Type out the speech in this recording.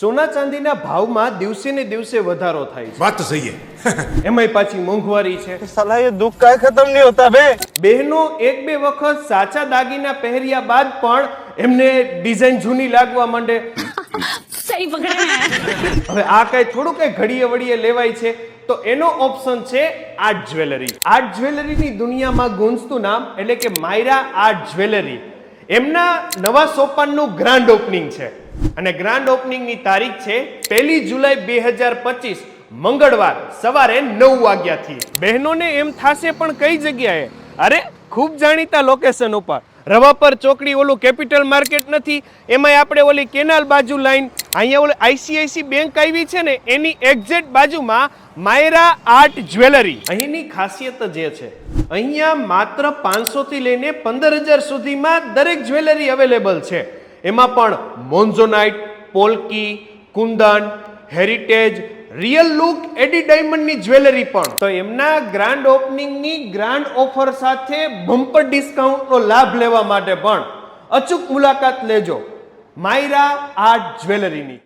સોના ચાંદીના ભાવમાં દિવસે ને દિવસે વધારો થાય છે. વાત સહી એમાંય પાછી મોંઘવારી છે. સલાહ એ દુઃખ કાય ખતમ નહીં હોતા બે. બહેનો એક બે વખત સાચા દાગીના પહેર્યા બાદ પણ એમને ડિઝાઇન જૂની લાગવા માંડે. સહી પકડ્યા હવે આ કઈ થોડું કઈ ઘડીએ વડીએ લેવાય છે તો એનો ઓપ્શન છે આર્ટ જ્વેલરી. આર્ટ જ્વેલરીની દુનિયામાં ગુંજતું નામ એટલે કે માયરા આર્ટ જ્વેલરી. એમના નવા સોપાનનું ગ્રાન્ડ ઓપનિંગ છે. અને ગ્રાન્ડ ઓપનિંગની તારીખ છે પહેલી જુલાઈ બે હજાર પચીસ, મંગળવાર, સવારે નવ વાગ્યાથી. બહેનોને એમ થાશે પણ કઈ જગ્યાએ? અરે, ખૂબ જાણીતા લોકેશન ઉપર. રવાપર ચોકડી ઓલું કેપિટલ માર્કેટ નથી, એમાંય આપણે ઓલી કેનાલ બાજુ લાઈન અહીંયા ઓલી આઈસીઆઈસી બેંક આવી છે ને, એની એક્ઝેક્ટ બાજુમાં માયરા આર્ટ જ્વેલરી. અહીંની ખાસિયત જે છે, અહીંયા માત્ર પાંચસો થી લઈને પંદર હજાર સુધીમાં દરેક જ્વેલરી અવેલેબલ છે. એમાં પણ monzonite, polki, kundan, heritage, real look AD ડાયમંડની jewellery પણ. તો એમના ગ્રાન્ડ ઓપનિંગની ગ્રાન્ડ ઓફર સાથે બમ્પર ડિસ્કાઉન્ટનો લાભ લેવા માટે પણ અચૂક મુલાકાત લેજો. Myra art જ્વેલરીની.